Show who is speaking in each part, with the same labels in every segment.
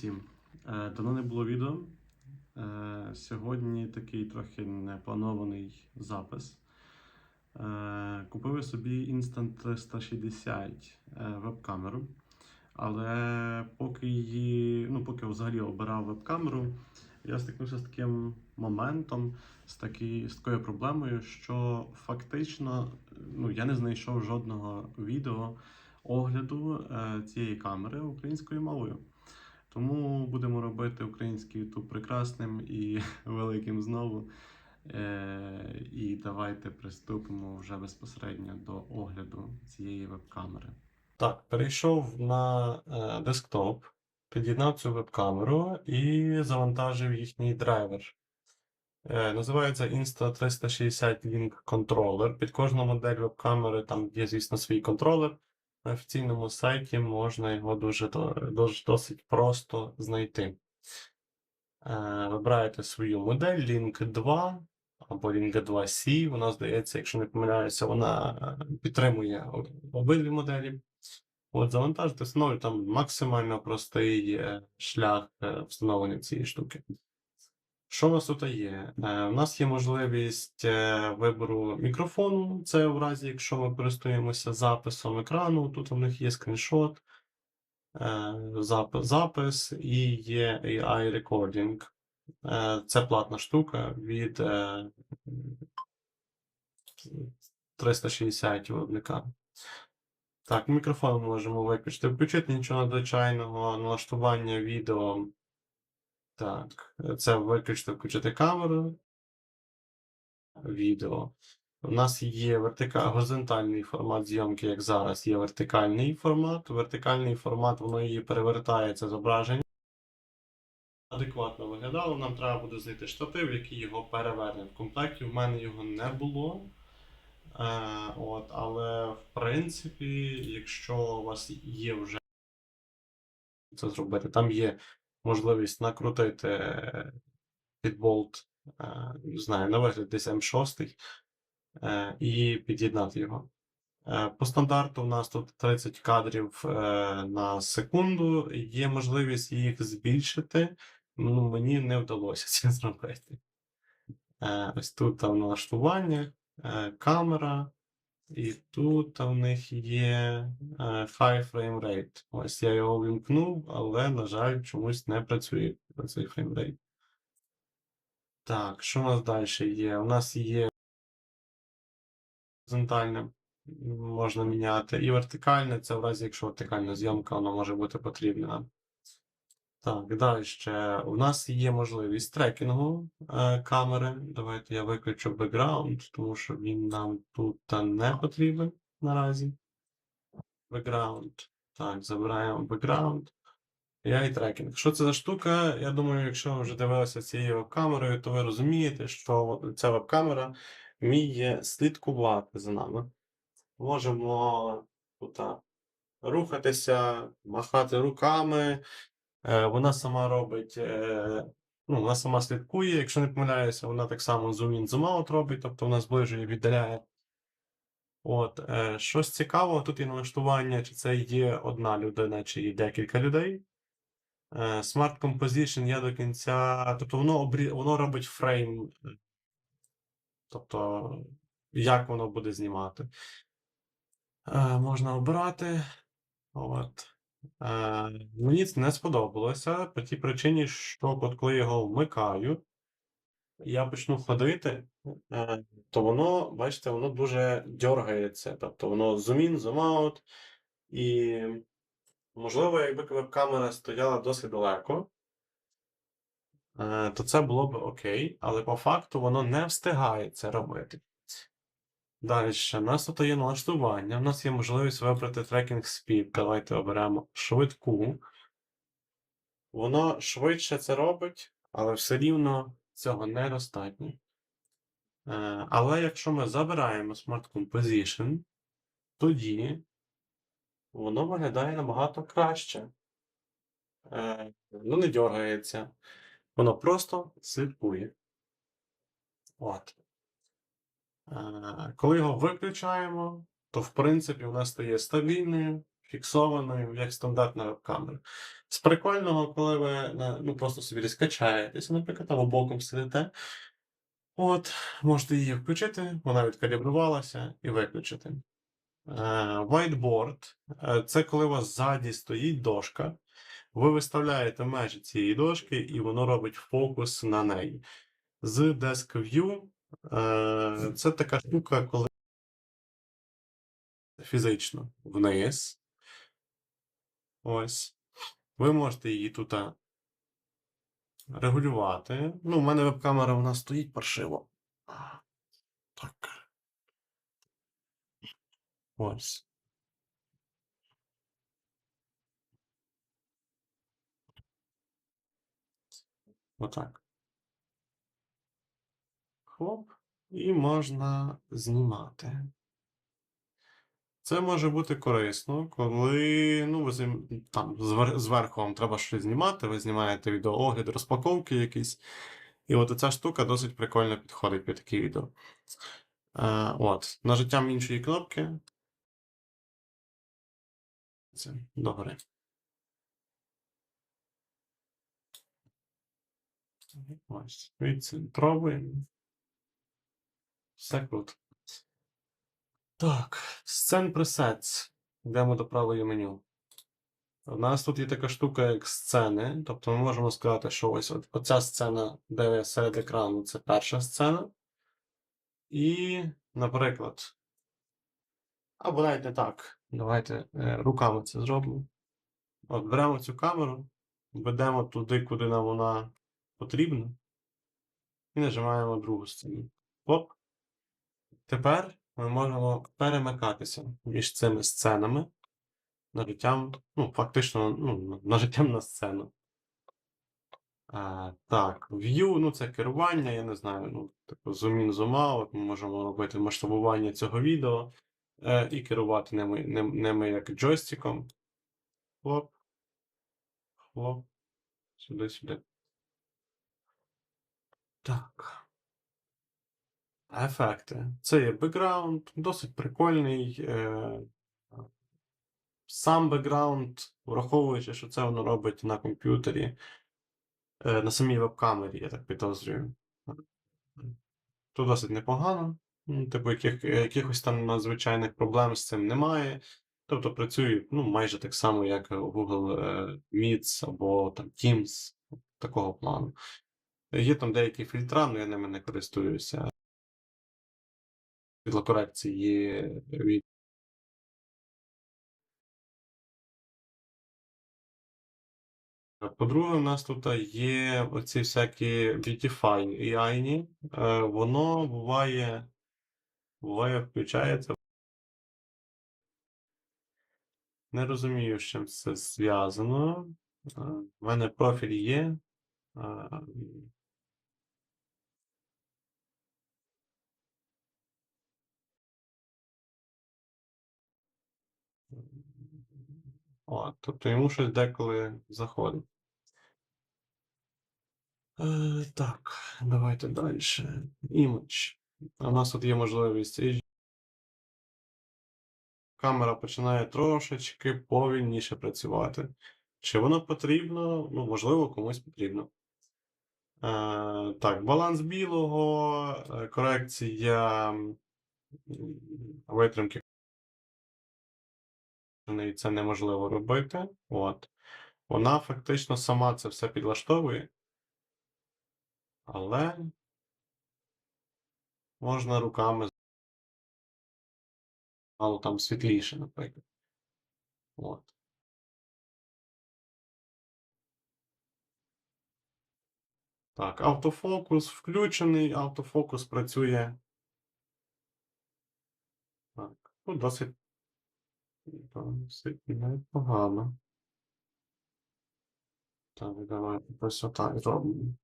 Speaker 1: Привіт. Е, Давно не було відео. Е, Сьогодні такий трохи непланований запис. Е, Купив собі Instant 360 е, веб-камеру. Але поки її, ну, поки взагалі обирав веб-камеру, я стикнувся з таким моментом, з, такі, з такою проблемою, що фактично ну, я не знайшов жодного відео огляду цієї камери українською мовою. Тому будемо робити український YouTube прекрасним і великим знову. Е, і давайте приступимо вже безпосередньо до огляду цієї веб-камери. Так, перейшов на е, десктоп, під'єднав цю веб-камеру і завантажив їхній драйвер. Е, називається Insta360 Link Controller. Під кожну модель веб-камери там є, звісно, свій контролер. На офіційному сайті можна його дуже, дуже досить просто знайти. Е, Вибираєте свою модель Link 2 або Link 2C. Вона, здається, якщо не помиляюся, вона е, підтримує обидві моделі. От завантажити, встановлюєте там максимально простий е, шлях встановлення цієї штуки. Що у нас тут є? Е, У нас є можливість е, вибору мікрофону. Це в разі, якщо ми користуємося записом екрану. Тут у них є скріншот, е, запис, і є AI recording. Це платна штука від е, 360 виробника. Так, мікрофон ми можемо виключити. Включити нічого надзвичайного, налаштування відео. Так, це виключити, включити камеру. Відео. У нас є вертика... горизонтальний формат зйомки, як зараз, є вертикальний формат. Вертикальний формат, воно її перевертає це зображення. Адекватно виглядало, нам треба буде знайти штатив, який його переверне. В комплекті в мене його не було. Е, от, але в принципі, якщо у вас є вже це зробити, там є можливість накрутити е, під болт, е, не знаю, на вигляд десь М6 е, і під'єднати його. По стандарту у нас тут 30 кадрів на секунду. Є можливість їх збільшити. Ну, мені не вдалося це зробити. Ось тут там налаштування, камера, і тут в них є е, high frame rate. Ось я його вимкнув, але, на жаль, чомусь не працює цей фреймрейт. Так, що у нас далі є? У нас є горизонтальне, можна міняти, і вертикальне, це в разі, якщо вертикальна зйомка, вона може бути потрібна. Так, далі. ще У нас є можливість трекінгу е, камери. Давайте я виключу бекграунд, тому що він нам тут не потрібен наразі. Бекграунд. Так, забираємо бекграунд. Я і трекінг. Що це за штука? Я думаю, якщо ви вже дивилися цією веб-камерою, то ви розумієте, що ця веб-камера вміє слідкувати за нами. Можемо тут рухатися, махати руками. Е, Вона сама робить, е, ну, вона сама слідкує. Якщо не помиляюся, вона так само зум-ін, зум-аут робить, тобто вона зближує, віддаляє. От, е, щось цікавого, тут є налаштування, чи це є одна людина, чи є декілька людей. Smart Composition я до кінця. Тобто воно, обрі... воно робить фрейм. Тобто, як воно буде знімати. Можна обирати. От. Е, мені це не сподобалося по тій причині, що от коли його вмикаю, я почну ходити, е, то воно, бачите, воно дуже дергається. Тобто воно зум-ін, зум-аут. І, можливо, якби веб-камера стояла досить далеко, е, то це було б окей, але по факту воно не встигає це робити. Далі, у нас тут є налаштування, у нас є можливість вибрати трекінг speed. Давайте оберемо швидку. Воно швидше це робить, але все рівно цього недостатньо. Е, Але якщо ми забираємо Smart Composition, тоді воно виглядає набагато краще. Е, Ну, не дергається. Воно просто слідкує. От. Е, Коли його виключаємо, то в принципі вона стає стабільною, фіксованою, як стандартна веб-камера. З прикольного, коли ви ну, просто собі десь качаєтеся, наприклад, або боком сидите. От, можете її включити, вона відкалібрувалася, і виключити. Е, Whiteboard е, це коли у вас ззаді стоїть дошка, ви виставляєте межі цієї дошки, і воно робить фокус на неї. З Desk View е, це така штука, коли фізично вниз. Ось. Ви можете її тут регулювати. Ну, у мене веб-камера вона стоїть паршиво. Так. Ось. Отак. Хлоп. І можна знімати. Це може бути корисно, коли ну, ви там зверху вам треба щось знімати, ви знімаєте відеоогляд, розпаковки якісь. І от ця штука досить прикольно підходить під такі відео. Е, от, нажиттям іншої кнопки. Це добре. Ось, відцентровуємо. Все круто. Так, Scene Presets. Йдемо до правої меню. У нас тут є така штука, як сцени. Тобто ми можемо сказати, що ось оця сцена, де серед екрану, це перша сцена. І, наприклад, або навіть не так. Давайте е, руками це зробимо. От беремо цю камеру, ведемо туди, куди нам вона потрібна, і нажимаємо другу сцену. Оп. Тепер ми можемо перемикатися між цими сценами нажиттям, ну, фактично, ну, нажиттям на сцену. А, так, View, ну це керування, я не знаю, ну, типу zoom in, zoom out, ми можемо робити масштабування цього відео е, і керувати ними, ним, ними як джойстиком. Хлоп. Хлоп. Сюди, сюди. Так. Ефекти. Це є бекграунд, досить прикольний. Е, сам бекграунд, враховуючи, що це воно робить на комп'ютері, е, на самій веб-камері, я так підозрюю. То досить непогано. Ну, Типу, яких, якихось там надзвичайних проблем з цим немає. Тобто працює ну, майже так само, як Google е, Meets або там Teams такого плану. Є там деякі фільтра, але я ними не користуюся. Світлокорекції від По-друге, у нас тут є оці всякі Beautify AI. Е, Воно буває, буває, включається. Не розумію, з чим це зв'язано. Е, В мене профіль є. Е, О, тобто йому щось деколи заходить. Е, так, давайте далі. Image. У нас тут є можливість. Камера починає трошечки повільніше працювати. Чи воно потрібно? Ну, можливо, комусь потрібно. Е, так, баланс білого, е, корекція витримки. І це неможливо робити. От. Вона фактично сама це все підлаштовує. Але можна руками мало там світліше, наприклад. От. Так, автофокус включений, автофокус працює. Так, ну, досить, досить непогано. Так, давайте ось отак зробимо.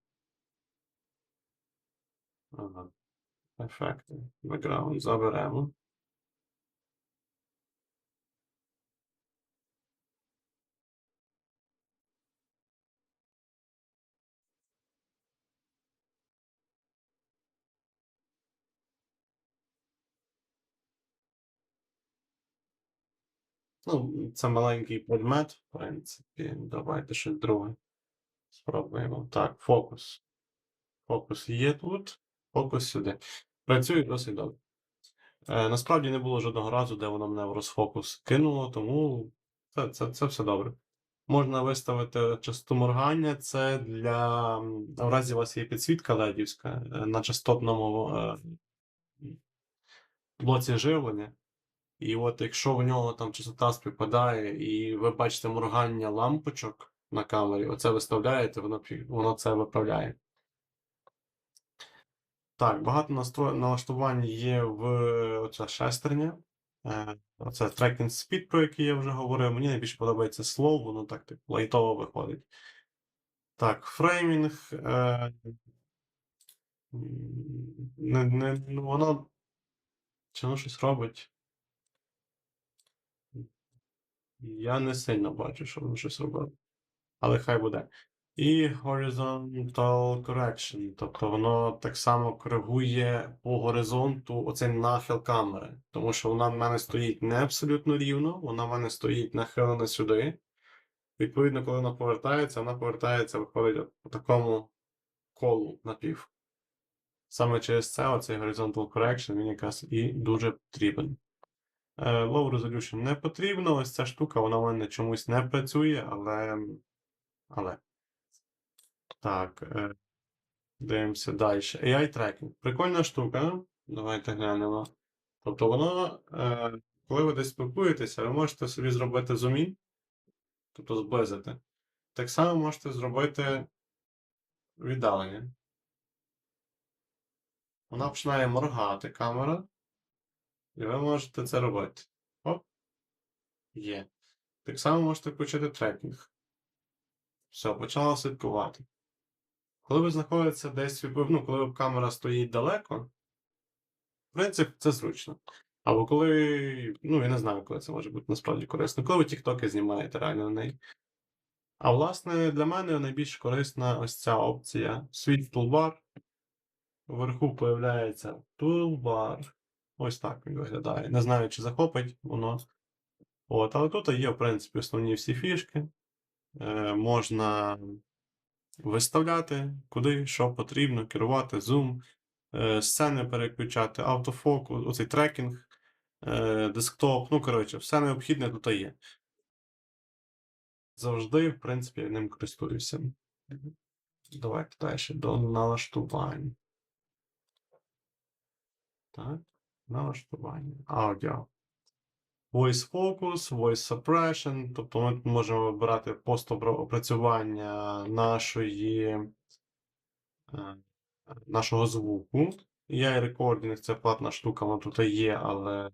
Speaker 1: Ага. Ефекти. Бекграунд заберемо. Ну, це маленький предмет, в принципі. Давайте щось друге. Спробуємо. Так, фокус. Фокус є тут, фокус сюди. Працює досить добре. Е, насправді не було жодного разу, де воно мене в розфокус кинуло, тому це, це, це все добре. Можна виставити частоту моргання. Це для в разі у вас є підсвітка ледівська е, на частотному е, блоці живлення. І от якщо в нього там частота співпадає, і ви бачите моргання лампочок на камері, оце виставляєте, воно, воно це виправляє. Так, багато настро... налаштувань є в оця шестерня. Е, Оце Tracking Speed, про який я вже говорив. Мені найбільше подобається slow, воно так типу, лайтово виходить. Так, фреймінг. Е... Не, не, ну, воно. Чи воно щось робить? Я не сильно бачу, що воно щось робить. Але хай буде. І horizontal correction, тобто воно так само коригує по горизонту оцей нахил камери, тому що вона в мене стоїть не абсолютно рівно, вона в мене стоїть нахилена сюди. Відповідно, коли вона повертається, вона повертається, виходить по такому колу напів. Саме через це оцей horizontal correction він якраз і дуже потрібен. Е, Low resolution не потрібно. Ось ця штука, вона в мене чомусь не працює, але. але. Так, е, дивимося далі. AI tracking. Прикольна штука. Давайте глянемо. Тобто воно, е, коли ви десь спілкуєтеся, ви можете собі зробити зумін, тобто зблизити. Так само можете зробити віддалення. Вона починає моргати камера, і ви можете це робити. Оп. Є. Так само можете включити трекінг. Все, почала слідкувати. Коли ви знаходитеся десь, ну, коли камера стоїть далеко, в принципі, це зручно. Або коли, ну, я не знаю, коли це може бути насправді корисно, коли ви тіктоки знімаєте реально на неї. А власне, для мене найбільш корисна ось ця опція Switch Toolbar. Вверху появляється Toolbar. Ось так він виглядає. Не знаю, чи захопить воно. От, але тут є, в принципі, основні всі фішки. Е, можна виставляти, куди, що потрібно, керувати, зум, е, сцени переключати, автофокус, оцей трекінг, е, десктоп. Ну, коротше, все необхідне тут є. Завжди, в принципі, я ним користуюся. Давайте далі до налаштувань. Так, налаштування. Аудіо. Voice Focus, Voice Suppression, тобто ми можемо вибирати постопрацювання нашої, е, нашого звуку. AI Recording це платна штука, вона тут є, але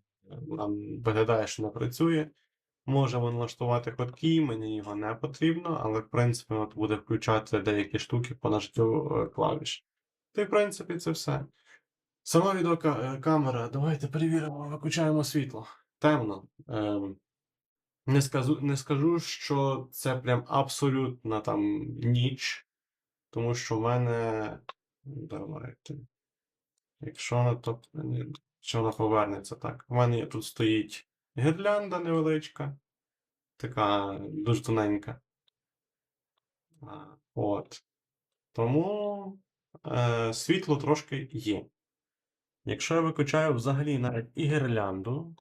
Speaker 1: нам виглядає, що не працює. Можемо налаштувати ходки, мені його не потрібно, але в принципі от буде включати деякі штуки по нажиттю е, клавіш. Та в принципі це все. Сама відеокамера, давайте перевіримо, виключаємо світло. Темно. Ем, не, скажу, не скажу, що це прям абсолютна там ніч, тому що в мене. Давайте. Якщо вона то. Що вона повернеться так. У мене тут стоїть гірлянда невеличка, така дуже тоненька. От. Тому е, світло трошки є. Якщо я виключаю взагалі навіть і гірлянду,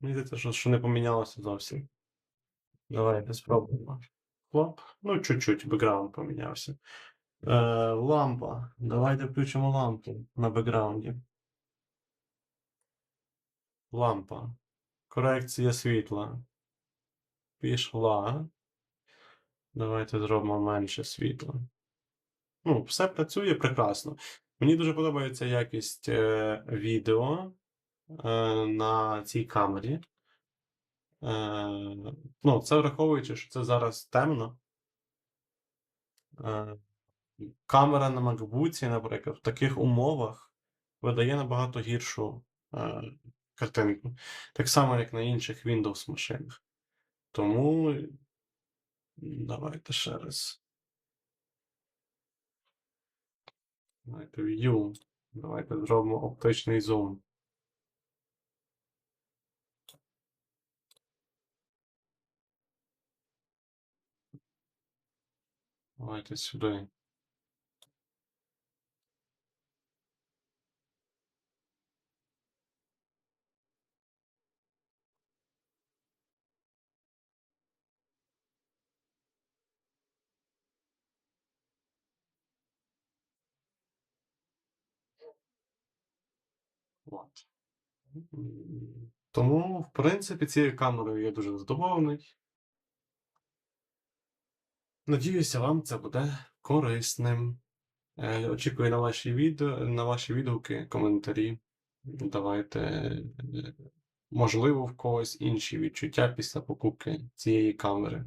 Speaker 1: мені здається, що, що не помінялося зовсім. Давайте спробуємо. Хлоп. Ну, чуть-чуть, бекграунд помінявся. Е, лампа. Давайте включимо лампу на бекграунді. Лампа. Корекція світла. Пішла. Давайте зробимо менше світла. Ну, все працює прекрасно. Мені дуже подобається якість е, відео е, на цій камері. Е, ну, це враховуючи, що це зараз темно. Е, камера на MacBook, наприклад, в таких умовах видає набагато гіршу е, картинку. Так само, як на інших Windows машинах. Тому давайте ще раз. Ну, Давайте view. Давайте зробимо оптичний зум. Давайте сюди. От. Тому, в принципі, цією камерою я дуже задоволений. Надіюся, вам це буде корисним. Е, Очікую на ваші відео, на ваші відгуки, коментарі. Давайте, е, можливо, в когось інші відчуття після покупки цієї камери.